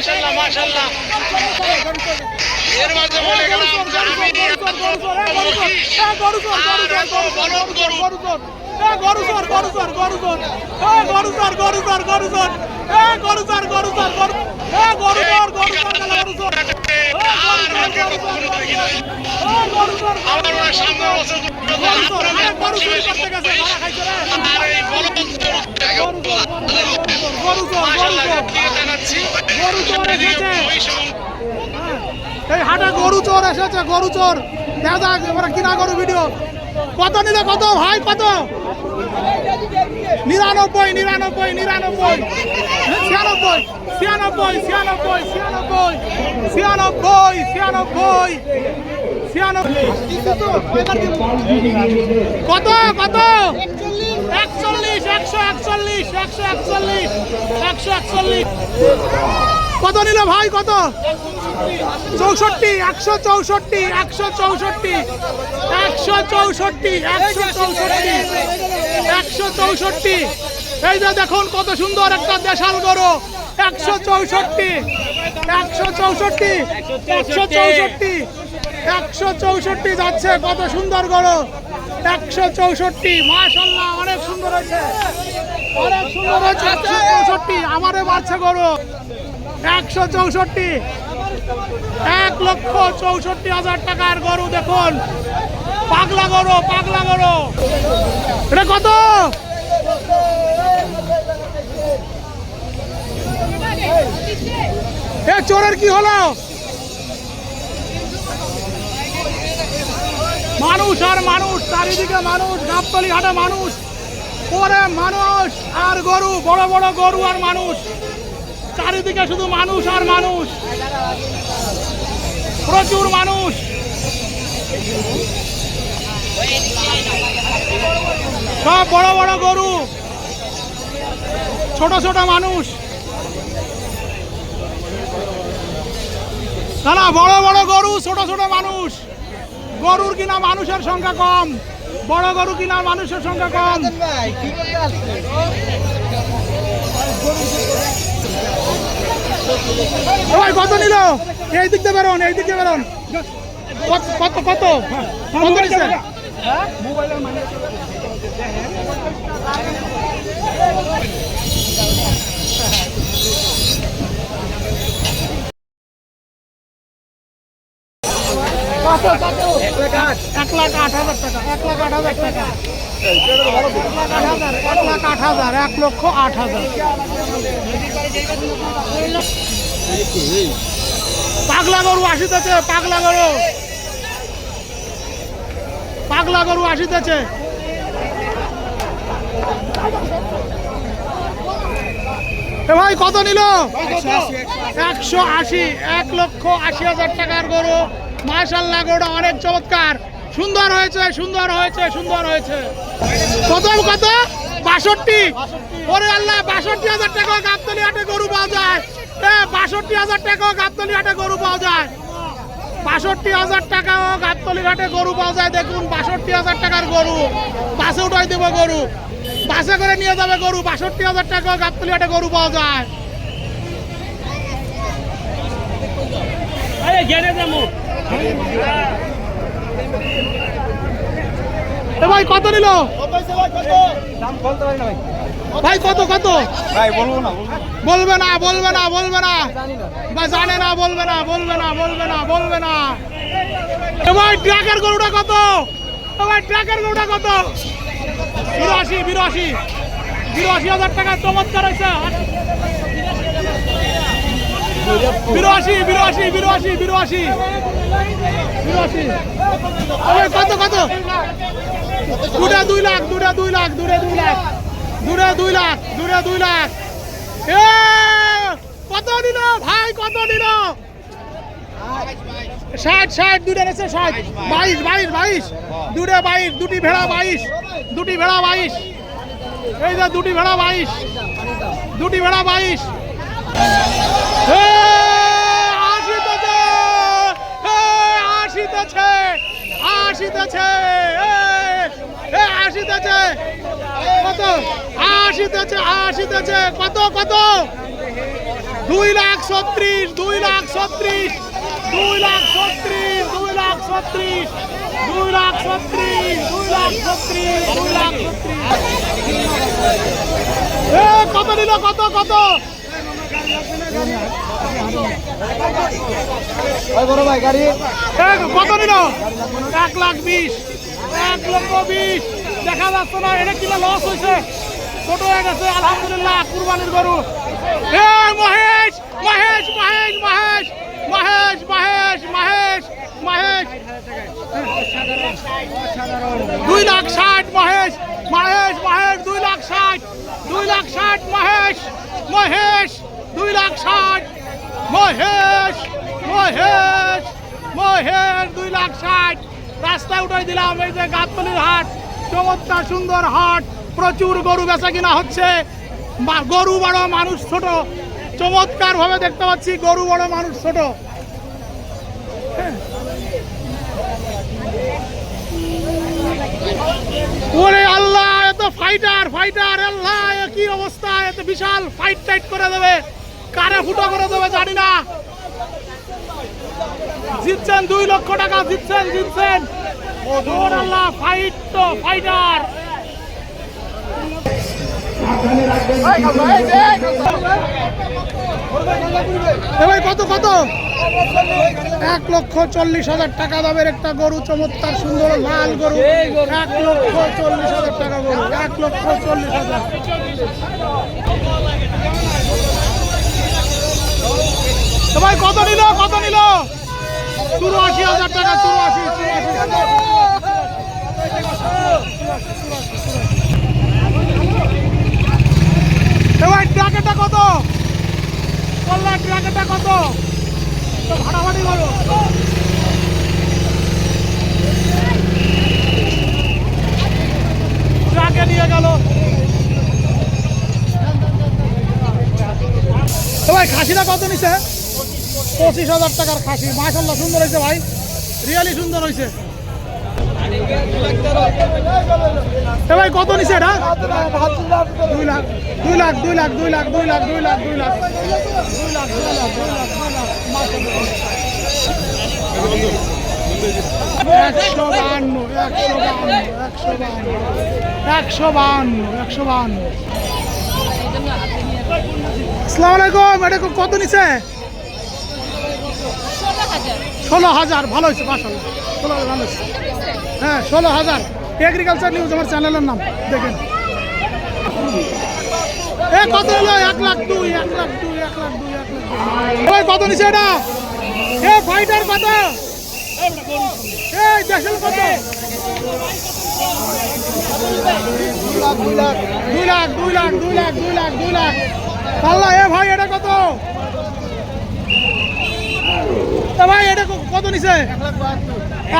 মাশাল্লাহ মাশাল্লাহ এর মাঝে বলে গেলাম যে আমি আমার সামনে বছর এই হাটে গরু চোর এসেছে গরু চোর। দেখা যাক এবারে কিনা গরু ভিডিও কত নিলে কত? ভাই কত? নিরানব্বই নিরানব্বই নিরানব্বই। ছিয়ানব্বই ছিয়ানব্বই ছিয়ানব্বই ছিয়ানব্বই ছিয়ানব্বই ছিয়ানব্বই ছিয়ানব্বই। কত কত? একচল্লিশ, একশো একচল্লিশ একশো একচল্লিশ একশো একচল্লিশ। কত নিল ভাই, কত? চৌষট্টি, একশো চৌষট্টি একশো চৌষট্টি একশো চৌষট্টি একশো চৌষট্টি একশো চৌষট্টি। এই যে দেখুন কত সুন্দর একটা দেশাল গরু, একশো চৌষট্টি একশো চৌষট্টি একশো চৌষট্টি একশো চৌষট্টি যাচ্ছে, কত সুন্দর গরু, একশো চৌষট্টি, মাশাল্লাহ। অনেক চৌষট্টি আমারে বাড়ছে গরু। একশো চৌষট্টি। এক লক্ষ চৌষট্টি হাজার টাকার গরু দেখুন। পাগলা গরু পাগলা গরু। এটা কত? এ, চোরের কি হলো? মানুষ আর মানুষ, চারিদিকে মানুষ, গাবতলি হাটে মানুষ। পরে মানুষ আর গরু, বড় বড় গরু আর মানুষ। চারিদিকে শুধু মানুষ আর মানুষ। প্রচুর মানুষ। সব বড় বড় গরু। ছোট ছোট মানুষ। দাদা বড় বড় গরু, ছোট ছোট মানুষ। গরুর কিনা মানুষের সংখ্যা কম। বড় গরু কিনা মানুষের সংখ্যা কম। ভাই কত নিল? এই দিক দিয়ে বেরোন এই দিক দিয়ে বেরোন। কত কত কত? এক লাখ আট হাজার টাকা, এক লাখ আট হাজার টাকা। লাখ আট হাজার, এক লক্ষ আট হাজার। পাগলা গরু আসিতেছে, পাগলা গরু। পাগলা গরু আসিতেছে। ভাই, কত নিল? একশো আশি, এক লক্ষ আশি হাজার টাকার গরু। মাশাল্লাহ গরুটা অনেক চমৎকার। সুন্দর হয়েছে সুন্দর হয়েছে সুন্দর হয়েছে। কত কত? বাষট্টি। ওরে আল্লাহ, বাষট্টি হাজার টাকা গাবতলি হাটে গরু পাওয়া যায়। বাষট্টি হাজার টাকা গাবতলি হাটে গরু পাওয়া যায়। বাষট্টি হাজার টাকাও গাবতলি ঘাটে গরু পাওয়া যায়। দেখুন, বাষট্টি হাজার টাকার গরু। বাসে উঠাই দেবো গরু। বাসে করে নিয়ে যাবে গরু। বাষট্টি হাজার টাকা গাবতলি হাটে গরু পাওয়া যায়। ভাই কত নিল? ভাই। কত কত? ভাই বলব না বলবে না। বলবে না বলবে না। বা জানে না বলবে না বলবে না বলবে না বলবে না। এ ভাই ট্রাকের গরুটা কত? এ ভাই ট্রাকের গরুটা কত? বিরাশি বিরাশি। বিরাশি হাজার টাকা চমৎকার হয়েছে। বিরাশি কত কত? লাখ দুই লাখ, দূরে লাখ। দূরে দুই লাখ লাখ। কত দিল ভাই, কত দিল ষাট ষাট দুটো আছে ষাট। বাইশ বাইশ বাইশ। দুটো বাইশ, দুটি ভেড়া বাইশ। দুটি ভেড়া বাইশ। এই দুটি ভেড়া বাইশ। দুটি ভেড়া বাইশ এ, আসিতেছে এ, আসিতেছে আসিতেছে আসিতেছে। কত? আসিতেছে আসিতেছে। কত কত? দুই লাখ ছত্রিশ, দুই লাখ ছত্রিশ, দুই লাখ ছত্রিশ, দুই লাখ ছত্রিশ, দুই লাখ ছত্রিশ, দুই লাখ ছত্রিশ, দুই লাখ ছত্রিশ। কত নিল? কত কত? বড় ভাই, গাড়ি। কত নিল? এক লাখ বিশ, এক লক্ষ বিশ। দেখা যাচ্ছে না, এটা কিনা লস হয়েছে। ছোট হয়ে গেছে, আলহামদুলিল্লাহ, কুরবানির গরু। মহেশ মহেশ মহেশ মহেশ মহেশ মহেশ মহেশ মহেশ। দুই লাখ ষাট, মহেশ মহেশ মহেশ, দুই লাখ ষাট, দুই লাখ ষাট, মহেশ মহেশ, দুই লাখ ষাট। মহেশ মহেশ মহেশ, দুই লাখ ষাট। রাস্তায় উঠাই দিলাম এই যে গাততলির হাট। চমৎকার সুন্দর হাট। প্রচুর গরু বেচা কিনা হচ্ছে। গরু বড়, মানুষ ছোট। চমৎকার ভাবে দেখতে পাচ্ছি গরু বড়, মানুষ ছোট। ওরে আল্লাহ এত ফাইটার ফাইটার আল্লাহ কি অবস্থা? এত বিশাল ফাইট টাইট করে দেবে। কারে ফুটো করে দেবে জানি না। জিতছেন দুই লক্ষ টাকা, জিতছেন জিতছেন। আল্লাহ ফাইট ফাইটার এ ভাই, কত কত? এক লক্ষ চল্লিশ হাজার টাকা দামের একটা গরু, চমৎকার সুন্দর লাল গরু। এক লক্ষ চল্লিশ হাজার টাকা গরু, এক লক্ষ চল্লিশ হাজার। তো ভাই কত নিল কত নিল? চুরাশি হাজার টাকা, চুরাশি ভাই ট্রাকেটা কত? কল্যাণ ট্রাকেটা কত? তো ভাড়াভাড়ি করো। ট্রাকে নিয়ে গেল। তো ভাই খাসিটা কত নিছে? পঁচিশ হাজার টাকার খাসি। মাশাল্লাহ সুন্দর হয়েছে ভাই। রিয়ালি সুন্দর হয়েছে। ভাই, কত নিছে এটা? দুই লাখ দুই লাখ দুই লাখ দুই লাখ দুই লাখ দুই লাখ দুই লাখ। লাখ দুই লাখ দুই লাখ দুই লাখ একশো বাহান্ন একশো বাহান্ন একশো বাহান্ন একশো বাহান্ন। আসসালামু আলাইকুম, এটা কত নিছে? ষোলো হাজার, ভালো হয়েছে মাশাল্লাহ ষোলো হাজার হ্যাঁ ষোলো হাজার। এগ্রিকালচার নিউজ আমার চ্যানেলের নাম, দেখেন। এ, কত হলো? এক লাখ দুই, এক লাখ দুই, এক লাখ দুই, এক লাখ দুই। কত নিছে এটা? এ ফাইটার কত? এই, দেশের কত? দুই লাখ দুই লাখ দুই লাখ দুই লাখ দুই লাখ। পাল্লা, এ ভাই, এটা কত এ ভাই এটা কত নিছে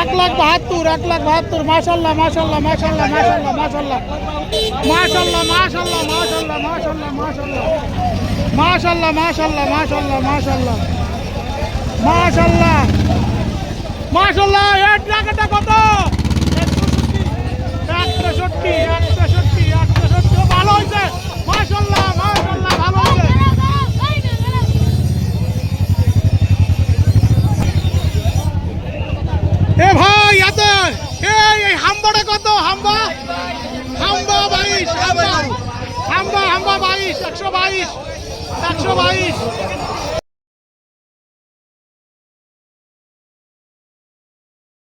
এক লাখ বাহাত্তর এক লাখ বাহাত্তর মাশাল্লাহ মাশাল্লাহ মাশাল্লাহ মাশাল্লাহ মাশাল্লাহ মাশাল্লাহ মাশাল্লাহ মাশাল্লাহ মাশাল্লাহ মাশাল্লাহ মাশাল্লাহ মাশাল্লাহ মাশাল্লাহ মাশাল্লাহ মাশাল্লাহ এর টাকাটা কত এক তেষট্টি এক তেষট্টি এই হাম্বাটা কত? হাম্বা? হাম্বা বাইশ হাম্বা হাম্বা হাম্বা বাইশ একশো বাইশ একশো বাইশ।